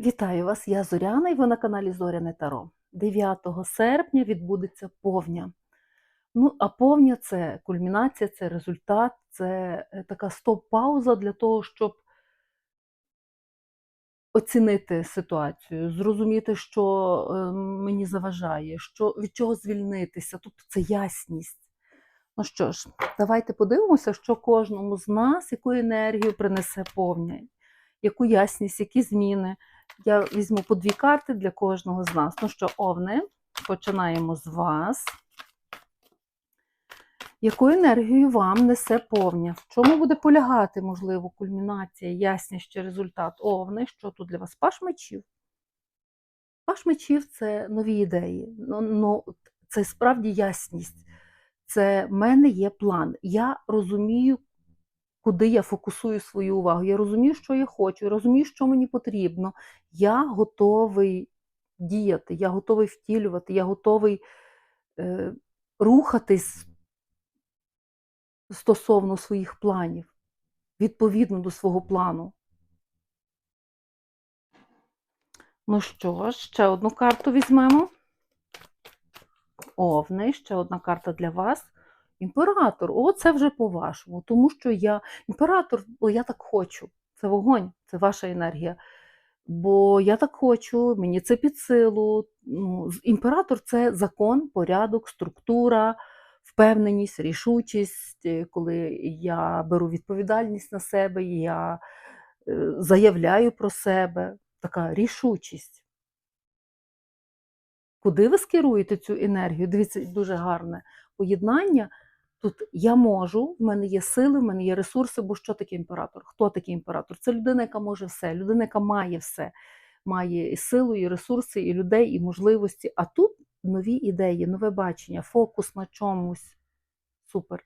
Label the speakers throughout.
Speaker 1: Вітаю вас, я Зоряна і ви на каналі Зоряне Таро. 9 серпня відбудеться повня. Ну, а повня це кульмінація, це результат, це е, така стоп-пауза для того, щоб оцінити ситуацію, зрозуміти, що е, мені заважає, що, від чого звільнитися. Тобто це ясність. Ну що ж, давайте подивимося, що кожному з нас, яку енергію принесе повня, яку ясність, які зміни. Я візьму по дві карти для кожного з нас. Ну що, Овни, починаємо з вас. Яку енергію вам несе повня? В чому буде полягати, можливо, кульмінація, ясність чи результат Овни? Що тут для вас? Паш мечів. Паш мечів це нові ідеї. Ну, ну, це справді ясність. Це в мене є план. Я розумію, куди я фокусую свою увагу. Я розумію, що я хочу, я розумію, що мені потрібно. Я готовий діяти, я готовий втілювати, я готовий е, рухатись стосовно своїх планів, відповідно до свого плану. Ну що ж, ще одну карту візьмемо. Овни, ще одна карта для вас. Імператор, о, це вже по-вашому, тому що я імператор, бо я так хочу. Це вогонь, це ваша енергія. Бо я так хочу, мені це під силу. Ну, імператор це закон, порядок, структура, впевненість, рішучість, е, коли я беру відповідальність на себе, я е, заявляю про себе. Така рішучість. Куди ви скеруєте цю енергію? Дивіться, дуже гарне поєднання. Тут я можу, в мене є сили, в мене є ресурси, бо що таке імператор? Хто такий імператор? Це людина, яка може все, людина, яка має все, має і силу, і ресурси, і людей, і можливості. А тут нові ідеї, нове бачення, фокус на чомусь. Супер.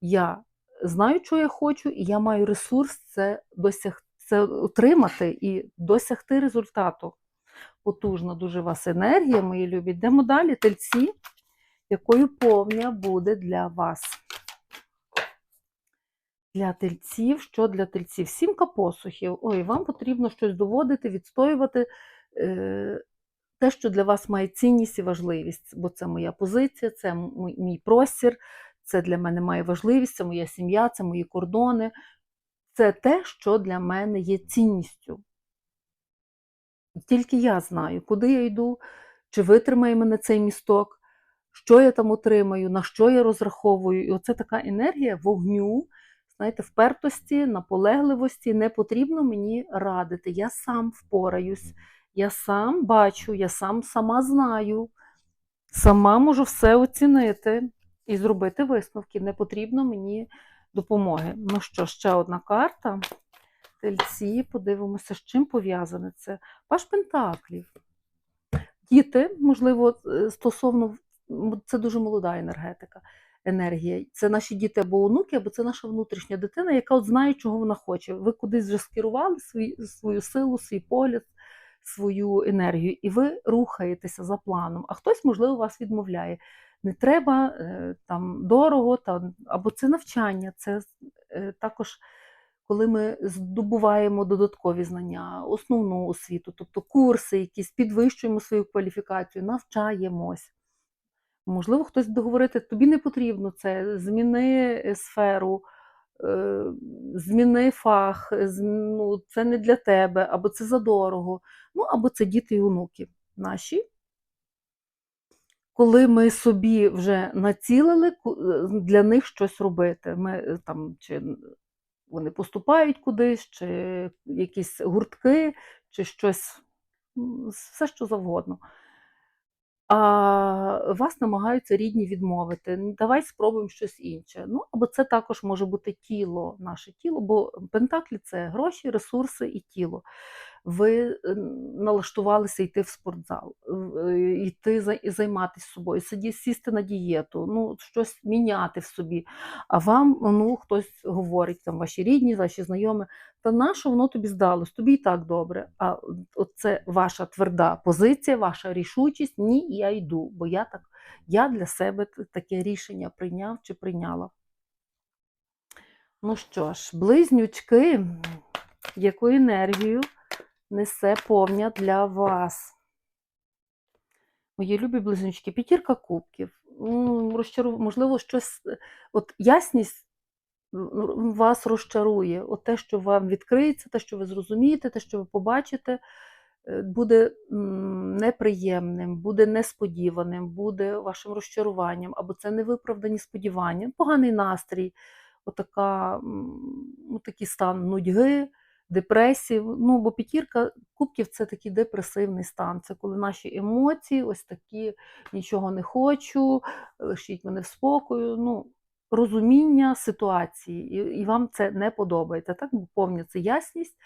Speaker 1: Я знаю, що я хочу, і я маю ресурс це досяг, це отримати і досягти результату. Потужна дуже вас енергія, мої любі. Йдемо далі, тельці, якою повня буде для вас. Для тельців, що для тельців? Сімка посухів. Ой, вам потрібно щось доводити, відстоювати е, те, що для вас має цінність і важливість, бо це моя позиція, це мій простір, це для мене має важливість, це моя сім'я, це мої кордони. Це те, що для мене є цінністю. Тільки я знаю, куди я йду, чи витримає мене цей місток, що я там отримаю, на що я розраховую. І оце така енергія вогню, знаєте, впертості, наполегливості. Не потрібно мені радити. Я сам впораюсь, я сам бачу, я сам сама знаю, сама можу все оцінити і зробити висновки. Не потрібно мені допомоги. Ну що, ще одна карта. Тельці, подивимося, з чим пов'язане це. Паш Пентаклів. Діти, можливо, е, стосовно це дуже молода енергетика, енергія. Це наші діти або онуки, або це наша внутрішня дитина, яка от знає, чого вона хоче. Ви кудись вже скерували свій, свою силу, свій погляд, свою енергію, і ви рухаєтеся за планом. А хтось, можливо, вас відмовляє. Не треба е, там дорого, там, або це навчання, це е, також коли ми здобуваємо додаткові знання, основну освіту, тобто курси, якісь підвищуємо свою кваліфікацію, навчаємось. Можливо, хтось буде говорити, тобі не потрібно це, зміни е, сферу, е, зміни фах, ну, це не для тебе, або це задорого, ну, або це діти і онуки наші. Коли ми собі вже націлили е, для них щось робити, ми е, там чи вони поступають кудись, чи якісь гуртки, чи щось, все що завгодно. А вас намагаються рідні відмовити. «Ну, Давай спробуємо щось інше. Ну, або це також може бути тіло, наше тіло, бо пентаклі це гроші, ресурси і тіло. Ви е, налаштувалися йти в спортзал, е, йти і займатися собою, сиді, сісти на дієту, ну, щось міняти в собі. А вам ну, хтось говорить, там ваші рідні, ваші знайомі, та на що воно тобі здалось? Тобі і так добре. А це ваша тверда позиція, ваша рішучість. Ні, я йду, бо я так, я для себе таке рішення прийняв чи прийняла. Ну що ж, близнючки, яку енергію несе повня для вас. Мої любі близнючки, п'ятірка кубків. Розчару... Можливо, щось. е, От ясність вас розчарує. От те, що вам відкриється, те, що ви зрозумієте, те, що ви побачите, е, буде неприємним, буде несподіваним, буде вашим розчаруванням, або це невиправдані сподівання, поганий настрій, отака, м, ну, такий стан нудьги, депресії. Ну, бо п'ятірка кубків це такий депресивний стан. Це коли наші емоції, ось такі нічого не хочу, лишіть мене в спокою. Ну, розуміння ситуації, і, і вам це не подобається. Так, бо повня це ясність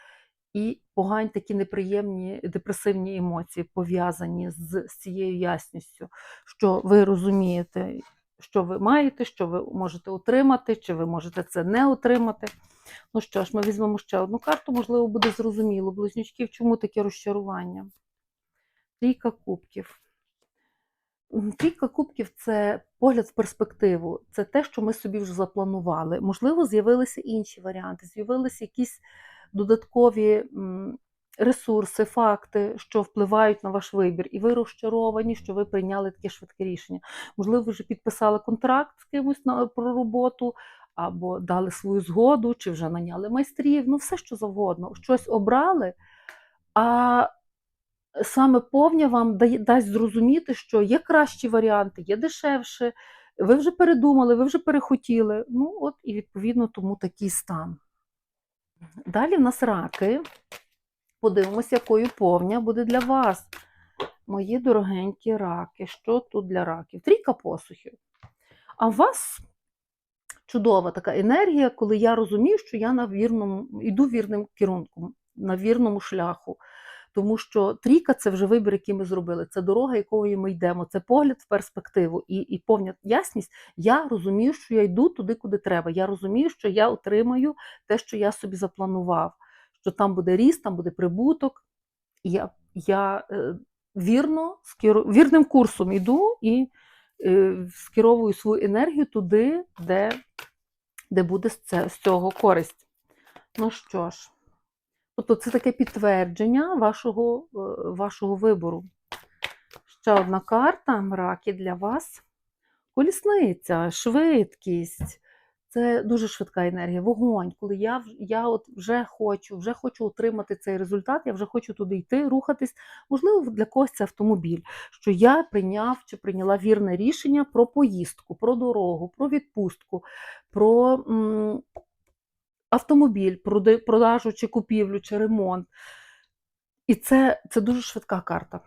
Speaker 1: і погані такі неприємні депресивні емоції пов'язані з, з цією ясністю, що ви розумієте, що ви маєте, що ви можете отримати, чи ви можете це не отримати. Ну що ж, ми візьмемо ще одну карту, можливо, буде зрозуміло. Близнючків, чому таке розчарування? Трійка кубків. Трійка кубків це погляд в перспективу, це те, що ми собі вже запланували. Можливо, з'явилися інші варіанти, з'явилися якісь додаткові ресурси, факти, що впливають на ваш вибір, і ви розчаровані, що ви прийняли таке швидке рішення. Можливо, ви вже підписали контракт з кимось на, про роботу, або дали свою згоду, чи вже наняли майстрів, ну все що завгодно. Щось обрали, а саме повня вам дасть зрозуміти, що є кращі варіанти, є дешевше. Ви вже передумали, ви вже перехотіли. Ну, от і відповідно тому такий стан. Далі в нас раки. Подивимося, якою повня буде для вас. Мої дорогенькі раки. Що тут для раків? Трійка посухів. А у вас чудова така енергія, коли я розумію, що я на вірному, йду вірним керунком, на вірному шляху. Тому що трійка це вже вибір, який ми зробили. Це дорога, якою ми йдемо, це погляд в перспективу і, і повна ясність. Я розумію, що я йду туди, куди треба. Я розумію, що я отримаю те, що я собі запланував, що там буде ріст, там буде прибуток. Я, я е, вірно, вірним курсом йду і скеровую свою енергію туди, де, де буде з цього користь. Ну що ж. Тобто це таке підтвердження вашого, е, вашого вибору. Ще одна карта мраки для вас. Колісниця, швидкість. Це дуже швидка енергія, вогонь. Коли я, я от вже хочу, вже хочу отримати цей результат, я вже хочу туди йти, рухатись. Можливо, для когось це автомобіль, що я прийняв чи прийняла вірне рішення про поїздку, про дорогу, про відпустку, про м, автомобіль, прода- продажу чи купівлю, чи ремонт. І це, це дуже швидка карта.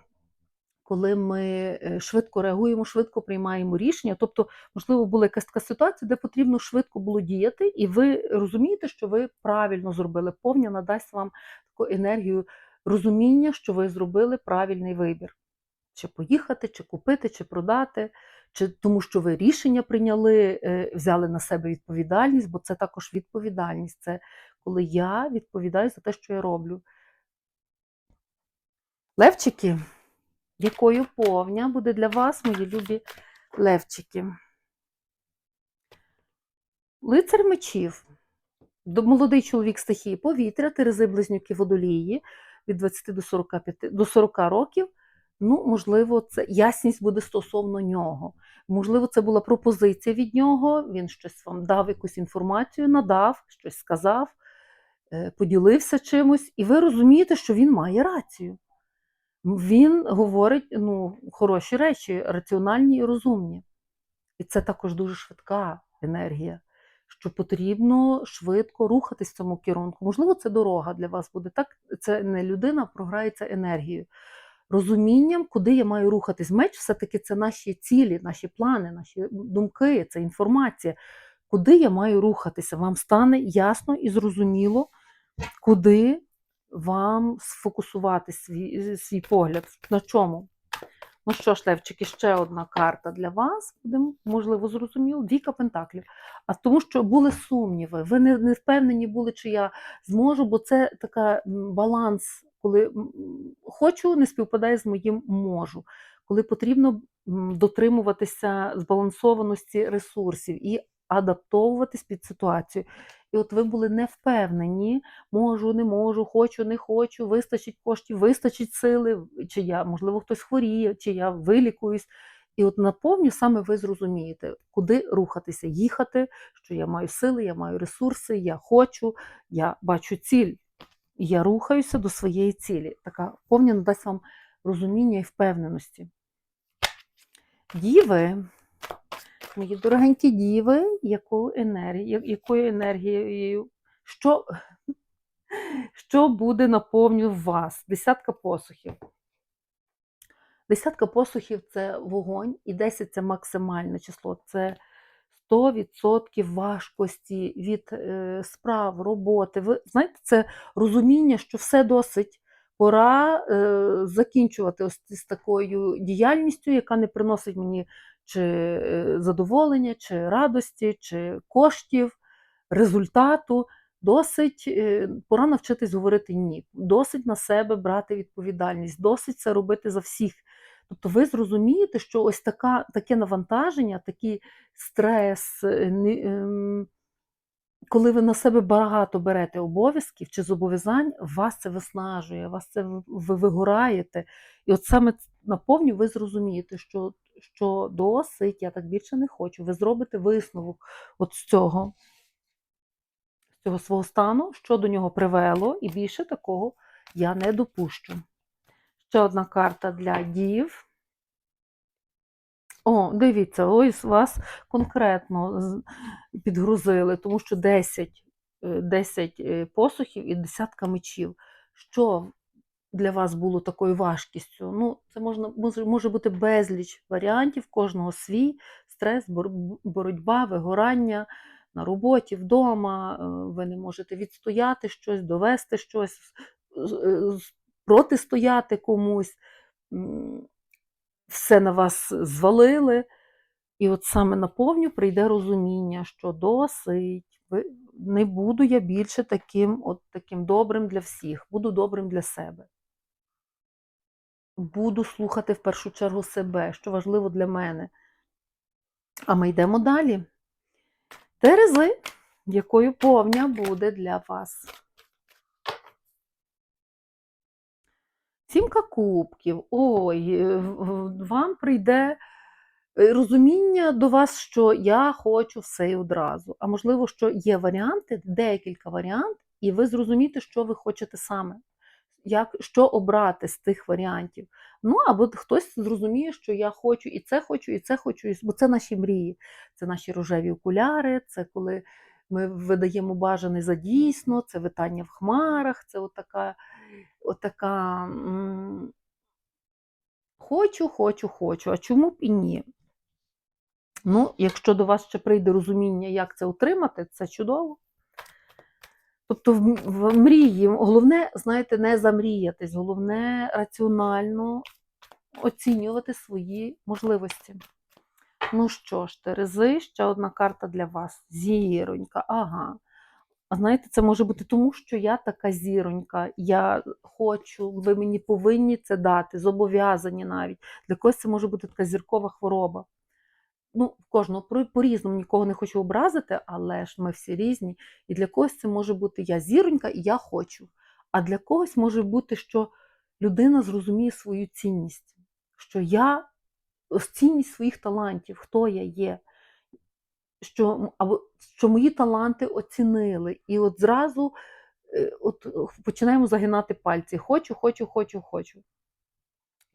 Speaker 1: Коли ми е, швидко реагуємо, швидко приймаємо рішення. Тобто, можливо, була якась така ситуація, де потрібно швидко було діяти, і ви розумієте, що ви правильно зробили. Повня надасть вам таку енергію розуміння, що ви зробили правильний вибір. Чи поїхати, чи купити, чи продати, чи тому, що ви рішення прийняли, е, взяли на себе відповідальність, бо це також відповідальність. Це коли я відповідаю за те, що я роблю. Левчики, якою повня буде для вас, мої любі левчики? Лицар мечів. Молодий чоловік стихії повітря, терези близнюки водолії від 20 до 45, до 40 років. Ну, можливо, це ясність буде стосовно нього. Можливо, це була пропозиція від нього. Він щось вам дав якусь інформацію, надав, щось сказав, е, поділився чимось, і ви розумієте, що він має рацію. Він говорить ну, хороші речі, раціональні і розумні. І це також дуже швидка енергія, що потрібно швидко рухатись в цьому керунку. Можливо, це дорога для вас буде. Так, це не людина програється енергією. Розумінням, куди я маю рухатись. Меч все-таки це наші цілі, наші плани, наші думки, це інформація. Куди я маю рухатися? Вам стане ясно і зрозуміло, куди вам сфокусувати свій, свій погляд. На чому? Ну що ж, Левчики, ще одна карта для вас. Буде, можливо, зрозуміло. Двійка пентаклів. А тому, що були сумніви, ви не, не впевнені були, чи я зможу, бо це така баланс, коли хочу, не співпадає з моїм можу. Коли потрібно дотримуватися збалансованості ресурсів і адаптовуватись під ситуацію. І от ви були не впевнені, можу, не можу, хочу, не хочу, вистачить коштів, вистачить сили, чи я, можливо, хтось хворіє, чи я вилікуюсь. І от наповню саме ви зрозумієте, куди рухатися, їхати, що я маю сили, я маю ресурси, я хочу, я бачу ціль, я рухаюся до своєї цілі. Така повня надасть вам розуміння і впевненості. Діви, мої дорогенькі діви, яку енергію, якою енергією, що, що буде наповню в вас? Десятка посухів. Десятка посухів це вогонь, і 10 це максимальне число. Це 100% важкості від е, справ, роботи. Ви знаєте, це розуміння, що все досить. Пора е, закінчувати ось з такою діяльністю, яка не приносить мені чи е, задоволення, чи радості, чи коштів, результату. Досить е, пора навчитись говорити ні, досить на себе брати відповідальність, досить це робити за всіх. Тобто ви зрозумієте, що ось така, таке навантаження, такий стрес, е, ем, коли ви на себе багато берете обов'язків чи зобов'язань, вас це виснажує, вас це ви вигораєте. І от саме наповню ви зрозумієте, що, що досить, я так більше не хочу. Ви зробите висновок от з цього, з цього свого стану, що до нього привело, і більше такого я не допущу. Ще одна карта для дів. О, дивіться, ось вас конкретно підгрузили, тому що 10, е, 10 е, посухів і десятка мечів. Що для вас було такою важкістю? Ну, це можна, може, бути безліч варіантів, кожного свій стрес, боротьба, вигорання на роботі, вдома. е, Ви не можете відстояти щось, довести щось, з- протистояти комусь. Все на вас звалили. І от саме наповню прийде розуміння, що досить, не буду я більше таким, от таким добрим для всіх, буду добрим для себе. Буду слухати в першу чергу себе, що важливо для мене. А ми йдемо далі. Терези, якою повня буде для вас. Сімка кубків. Ой, е, вам прийде е, розуміння до вас, що я хочу все і одразу. А можливо, що є варіанти, декілька варіантів, і ви зрозумієте, що ви хочете саме. Як, що обрати з тих варіантів. Ну, або хтось зрозуміє, що я хочу і це хочу, і це хочу, бо це наші мрії, це наші рожеві окуляри, це коли ми видаємо бажане за дійсно, це витання в хмарах, це отака, отака хочу, хочу, хочу. А чому б і ні? Ну, якщо до вас ще прийде розуміння, як це отримати, це чудово. Тобто в, мрії, головне, знаєте, не замріятись, головне раціонально оцінювати свої можливості. Ну що ж, Терези, ще одна карта для вас. Зіронька, ага. А знаєте, це може бути тому, що я така зіронька, я хочу, ви мені повинні це дати, зобов'язані навіть. Для когось це може бути така зіркова хвороба. Ну, в кожного по- по-різному, нікого не хочу образити, але ж ми всі різні. І для когось це може бути я зіронька і я хочу. А для когось може бути, що людина зрозуміє свою цінність, що я цінність своїх талантів, хто я є, що, або, що мої таланти оцінили. І от зразу е, от, починаємо загинати пальці. Хочу, хочу, хочу, хочу.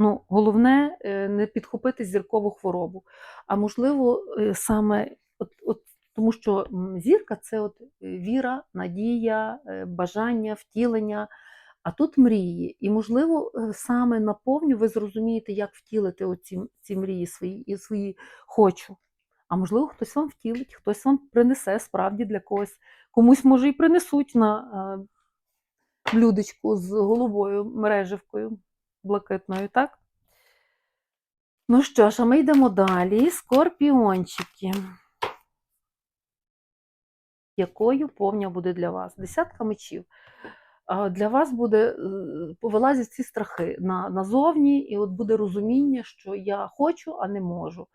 Speaker 1: Ну, головне е, не підхопити зіркову хворобу. А можливо, е, саме от, от, тому що зірка це от е, віра, надія, бажання, втілення. А тут мрії. І, можливо, саме наповню ви зрозумієте, як втілити оці ці мрії свої і свої хочу. А можливо, хтось вам втілить, хтось вам принесе справді для когось. Комусь, може, і принесуть на блюдечку з голубою мереживкою блакитною, так? Ну що ж, а ми йдемо далі. Скорпіончики. Якою повня буде для вас? Десятка мечів. Для вас буде, е, повилазять ці страхи на, назовні, і от буде розуміння, що я хочу, а не можу.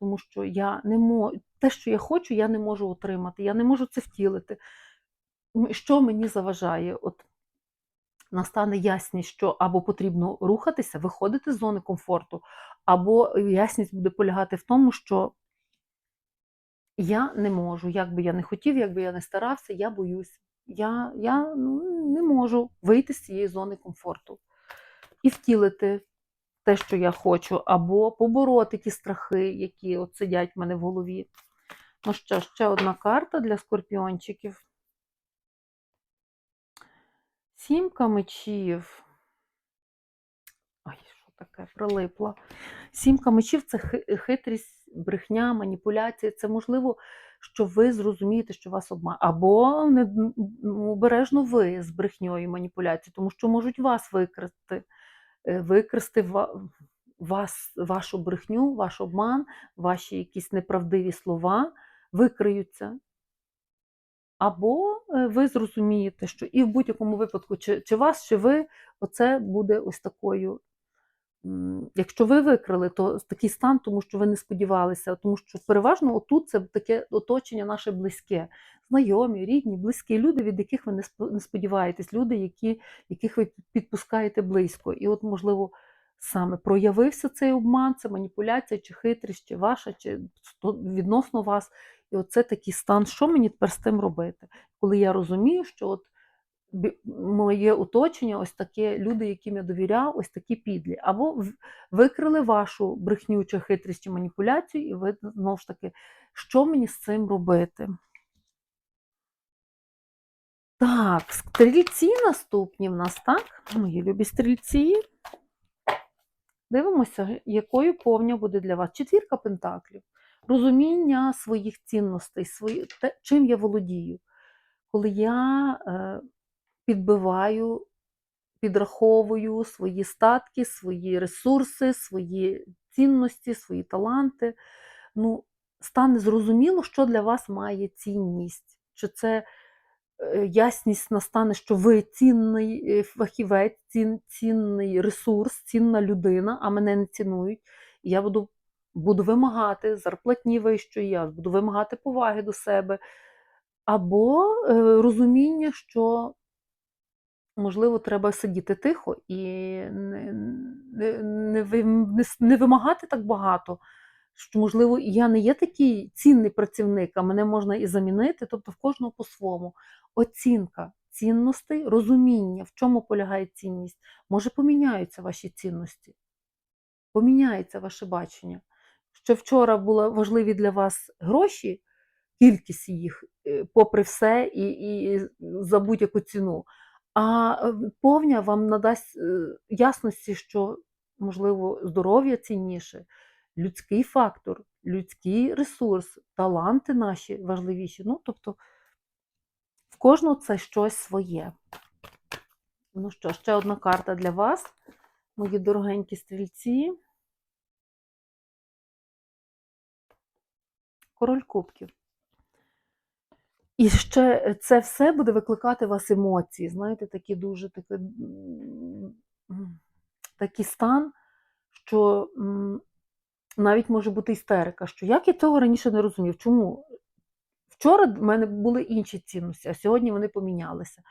Speaker 1: Тому що я не можу, те, що я хочу, я не можу отримати, я не можу це втілити. що мені заважає? От настане ясність, що або потрібно рухатися, виходити з зони комфорту, або ясність буде полягати в тому, що я не можу, як би я не хотів, як би я не старався, я боюсь. Я, я ну, не можу вийти з цієї зони комфорту і втілити те, що я хочу, або побороти ті страхи, які от сидять в мене в голові. Ну що, ще одна карта для скорпіончиків. Сімка мечів. Ой, що таке прилипла. Сімка мечів це хитрість, брехня, маніпуляція. Це можливо, що ви зрозумієте, що вас обманюють. Або не, обережно ви з брехньою маніпуляцією, тому що можуть вас викрасти, е, викрасти вас, вашу брехню, ваш обман, ваші якісь неправдиві слова викриються. Або е, ви зрозумієте, що і в будь-якому випадку, чи, чи вас, чи ви, оце буде ось такою. Якщо ви викрили, то такий стан, тому що ви не сподівалися, тому що переважно отут це таке оточення наше близьке, знайомі, рідні, близькі люди, від яких ви не сподіваєтесь, люди, які, яких ви підпускаєте близько. І от, можливо, саме проявився цей обман, це маніпуляція, чи хитрість, чи ваша, чи відносно вас. І оце такий стан, що мені тепер з тим робити? Коли я розумію, що от моє оточення, ось таке люди, яким я довіряв, ось такі підлі. Або викрили вашу брехню чи хитрість чи маніпуляцію, і ви знову ж таки, що мені з цим робити? Так, стрільці наступні в нас, так? Мої любі стрільці. Дивимося, якою повня буде для вас. Четвірка пентаклів. Розуміння своїх цінностей, свої, те, чим я володію. Коли я е, підбиваю, підраховую свої статки, свої ресурси, свої цінності, свої таланти. Ну, стане зрозуміло, що для вас має цінність. Чи це е, ясність настане, що ви цінний е, фахівець, цін, цінний ресурс, цінна людина, а мене не цінують. Я буду, буду вимагати зарплатні вищої, я буду вимагати поваги до себе. Або е, розуміння, що можливо, треба сидіти тихо і не, не, не, не, вимагати так багато. Що, можливо, я не є такий цінний працівник, а мене можна і замінити, тобто в кожного по-своєму. Оцінка цінностей, розуміння, в чому полягає цінність. Може, поміняються ваші цінності, поміняється ваше бачення. Що вчора були важливі для вас гроші, кількість їх, е, попри все, і, і за будь-яку ціну. А е, повня вам надасть е, ясності, що, можливо, здоров'я цінніше, людський фактор, людський ресурс, таланти наші важливіші. Ну, тобто, в кожного це щось своє. Ну що, ще одна карта для вас, мої дорогенькі стрільці. Король кубків. І ще це все буде викликати у вас емоції, знаєте, такі дуже такі, такий стан, що навіть може бути істерика, що як я цього раніше не розумів. Чому? Вчора в мене були інші цінності, а сьогодні вони помінялися.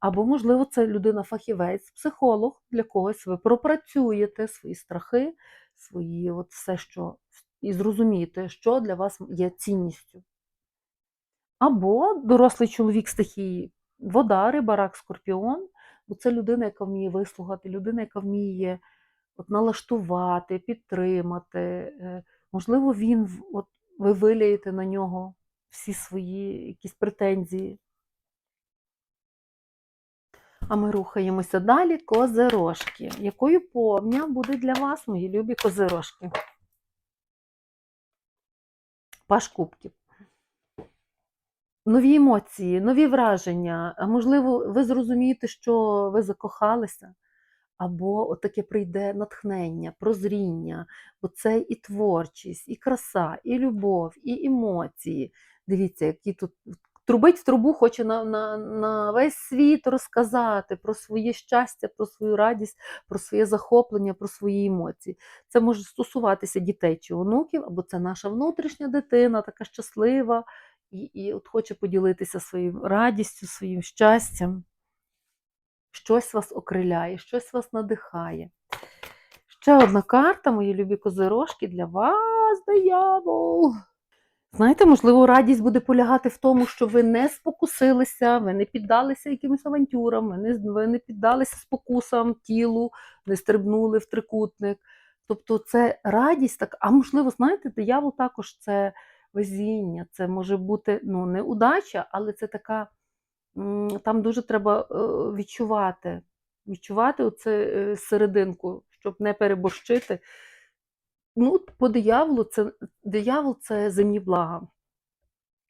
Speaker 1: Або, можливо, це людина-фахівець, психолог для когось. Ви пропрацюєте свої страхи, свої от все, що і зрозумієте, що для вас є цінністю. Або дорослий чоловік стихії, вода, риба, скорпіон, бо це людина, яка вміє вислухати, людина, яка вміє от, налаштувати, підтримати. Е, Можливо, він от, ви вилієте на нього всі свої якісь претензії. А ми рухаємося далі. Козирожки. Якою повня буде для вас, мої любі козирожки? Паш. Нові емоції, нові враження. Можливо, ви зрозумієте, що ви закохалися, або таке прийде натхнення, прозріння, бо це і творчість, і краса, і любов, і емоції. Дивіться, які тут трубить в трубу, хоче на, на, на весь світ розказати про своє щастя, про свою радість, про своє захоплення, про свої емоції. Це може стосуватися дітей чи онуків, або це наша внутрішня дитина, така щаслива і, і от хоче поділитися своєю радістю, своїм щастям. Щось вас окриляє, щось вас надихає. Ще одна карта, мої любі козирожки, для вас, диявол. Знаєте, можливо, радість буде полягати в тому, що ви не спокусилися, ви не піддалися якимось авантюрам, ви не, ви не піддалися спокусам тілу, не стрибнули в трикутник. Тобто це радість, так, а можливо, знаєте, диявол також це везіння, це може бути ну, не але це така, там дуже треба е, відчувати, відчувати оце е, серединку, щоб не переборщити. Ну, по дияволу це диявол це земні блага.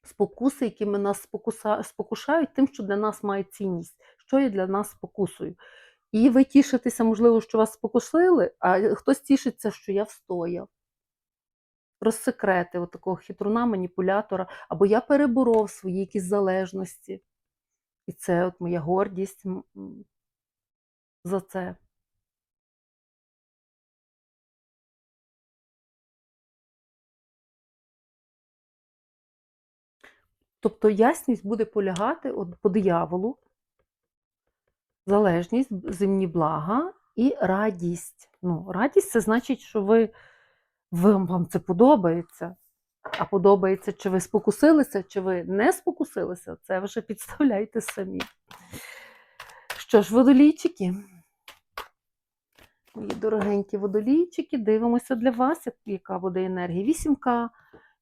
Speaker 1: Спокуси, якими нас спокуса, спокушають тим, що для нас має цінність, що є для нас спокусою. І ви тішитеся, можливо, що вас спокусили, а хтось тішиться, що я встояв. Розсекрети от такого хитруна, маніпулятора, або я переборов свої якісь залежності. І це от моя гордість за це. Тобто ясність буде полягати от по дияволу, залежність, земні блага і радість. Ну, радість це значить, що ви, ви вам це подобається. А подобається, чи ви спокусилися, чи ви не спокусилися, це вже підставляйте самі. Що ж, водолійчики, мої дорогенькі водолійчики, дивимося для вас, яка буде енергія. Вісімка,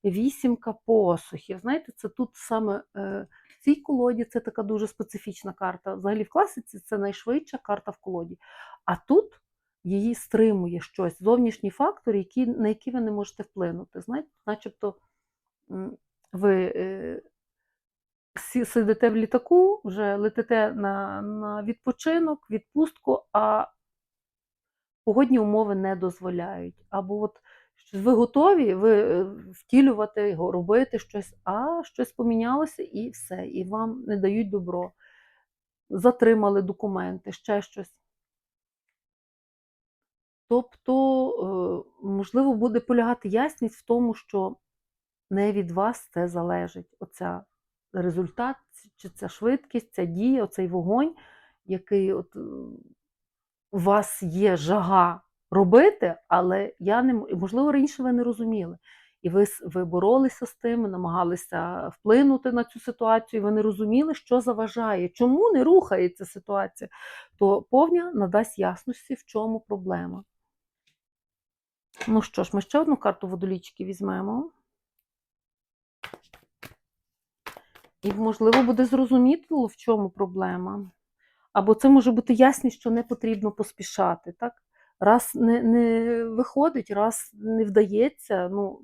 Speaker 1: вісімка посухів. Знаєте, це тут саме е, в цій колоді це така дуже специфічна карта. Взагалі в класиці це найшвидша карта в колоді. А тут її стримує щось, зовнішній фактор, який, на який ви не можете вплинути. Знаєте, начебто ви е, сидите в літаку, вже летите на, на відпочинок, відпустку, а погодні умови не дозволяють. Або от щось ви готові ви е, втілювати його, робити щось, а щось помінялося і все, і вам не дають добро. Затримали документи, ще щось. Тобто, е, можливо, буде полягати ясність в тому, що не від вас це залежить. Оця результат, чи ця швидкість, ця дія, оцей вогонь, який от у вас є жага робити, але я не можливо раніше ви не розуміли. І ви, ви боролися з тим, намагалися вплинути на цю ситуацію, і ви не розуміли, що заважає, чому не рухається ситуація. То повня надасть ясності, в чому проблема. Ну що ж, ми ще одну карту водолічки візьмемо. І, можливо, буде зрозуміло, в чому проблема. Або це може бути ясність, що не потрібно поспішати. Так? Раз не, не виходить, раз не вдається, ну,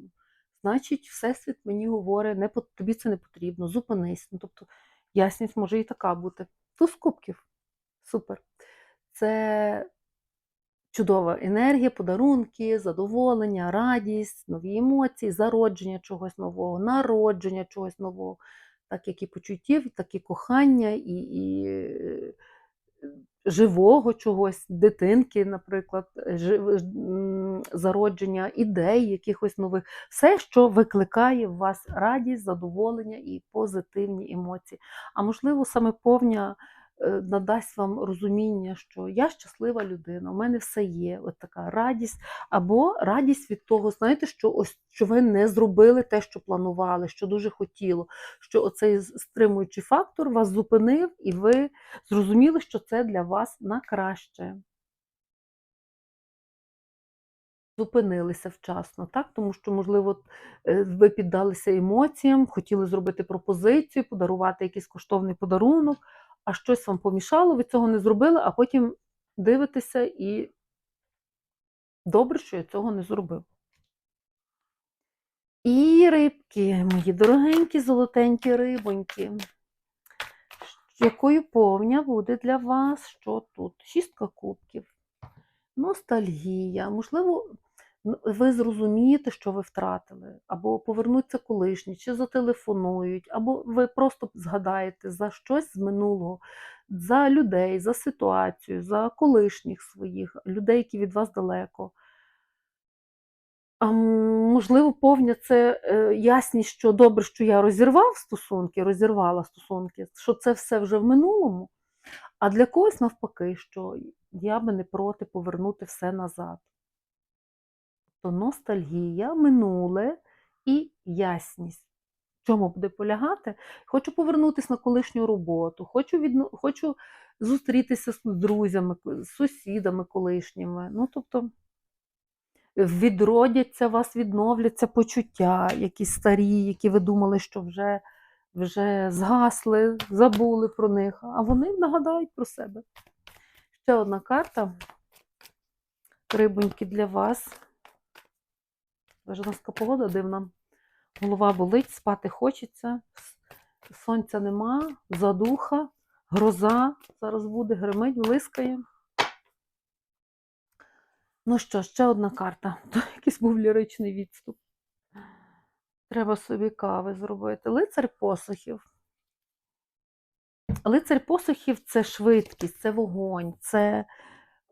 Speaker 1: значить, Всесвіт мені говорить, не, тобі це не потрібно, зупинись. Ну, тобто ясність може і така бути. Туз кубків. Супер. Це чудова енергія, подарунки, задоволення, радість, нові емоції, зародження чогось нового, народження чогось нового, так як і почуттів, так і кохання, і, і е, живого чогось, дитинки, наприклад, жив- зародження ідей, якихось нових, все, що викликає в вас радість, задоволення і позитивні емоції. А можливо, саме повня е, надасть вам розуміння, що я щаслива людина, у мене все є, от така радість, або радість від того, знаєте, що ось що ви не зробили те, що планували, що дуже хотіло, що оцей стримуючий фактор вас зупинив, і ви зрозуміли, що це для вас на краще. Зупинилися вчасно, так? Тому що, можливо, е, ви піддалися емоціям, хотіли зробити пропозицію, подарувати якийсь коштовний подарунок, а щось вам помішало, ви цього не зробили, а потім дивитеся і добре, що я цього не зробив. І рибки, мої дорогенькі, золотенькі рибоньки. Якою повня буде для вас? Що тут? Шістка кубків. Ностальгія. Можливо, ви зрозумієте, що ви втратили, або повернуться колишні, чи зателефонують, або ви просто згадаєте за щось з минулого, за людей, за ситуацію, за колишніх своїх, людей, які від вас далеко. А, можливо, повня це е, ясність, що добре, що я розірвав стосунки, розірвала стосунки, що це все вже в минулому. А для когось навпаки, що я би не проти повернути все назад. То ностальгія, минуле і ясність. В чому буде полягати? Хочу повернутися на колишню роботу, хочу, відно... хочу зустрітися з друзями, з сусідами колишніми. Ну, тобто відродяться, вас відновляться почуття, якісь старі, які ви думали, що вже, вже згасли, забули про них, а вони нагадають про себе. Ще одна карта. Рибоньки для вас. У погода дивна. Голова болить, спати хочеться, сонця нема, задуха, гроза зараз буде, гримить, блискає. Ну що, ще одна карта. Якийсь був ліричний відступ. Треба собі кави зробити. Лицар посохів. Лицар посохів це швидкість, це вогонь, це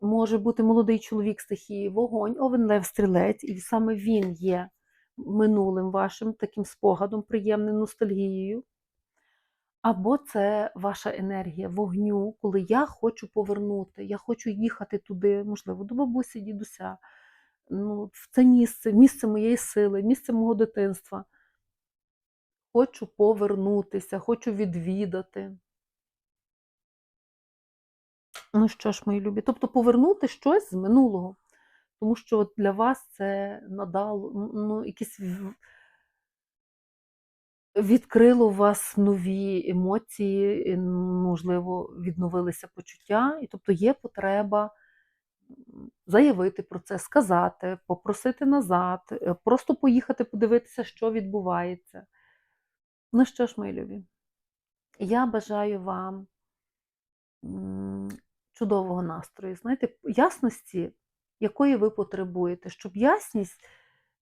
Speaker 1: може бути молодий чоловік стихії, вогонь, овен лев стрілець, і саме він є минулим вашим таким спогадом, приємним ностальгією. Або це ваша енергія вогню, коли я хочу повернути, я хочу їхати туди, можливо, до бабусі, дідуся, ну, в це місце, місце моєї сили, місце мого дитинства. Хочу повернутися, хочу відвідати. Ну що ж, мої любі, тобто повернути щось з минулого. Тому що для вас це надало ну, якісь відкрило у вас нові емоції, можливо, відновилися почуття, і тобто є потреба заявити про це, сказати, попросити назад, е, просто поїхати подивитися, що відбувається. Ну що ж, мої любі, я бажаю вам чудового настрою, знаєте, ясності, якої ви потребуєте, щоб ясність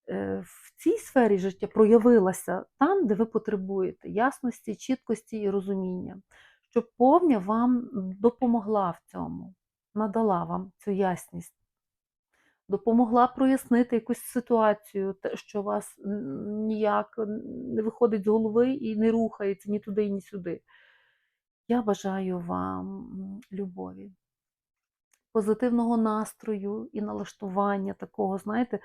Speaker 1: е, в цій сфері життя проявилася там, де ви потребуєте ясності, чіткості і розуміння, щоб повня вам допомогла в цьому, надала вам цю ясність. Допомогла прояснити якусь ситуацію, що вас ніяк не виходить з голови і не рухається ні туди, ні сюди. Я бажаю вам любові, позитивного настрою і налаштування такого, знаєте,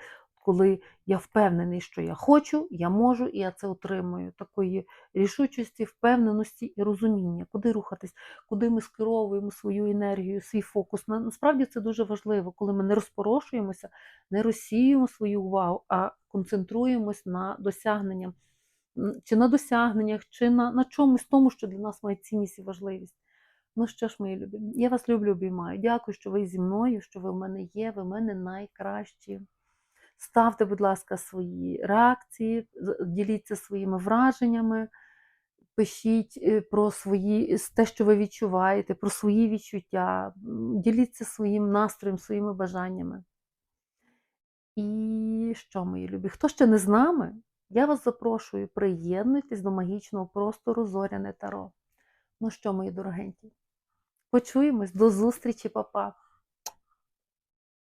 Speaker 1: коли я впевнений, що я хочу, я можу, і я це отримую. Такої рішучості, впевненості і розуміння, куди рухатись, куди ми скеровуємо свою енергію, свій фокус. Насправді це дуже важливо, коли ми не розпорошуємося, не розсіюємо свою увагу, а концентруємось на досягненням. Чи на досягненнях, чи на, на чомусь тому, що для нас має цінність і важливість. Ну що ж, мої любі, я вас люблю, обіймаю. Дякую, що ви зі мною, що ви в мене є, ви в мене найкращі. Ставте, будь ласка, свої реакції, діліться своїми враженнями, пишіть е, про свої, те, що ви відчуваєте, про свої відчуття, діліться своїм настроєм, своїми бажаннями. І що, мої любі, хто ще не з нами, я вас запрошую, приєднуйтесь до магічного простору Зоряне Таро. Ну що, мої дорогенькі, почуємось, до зустрічі, папа!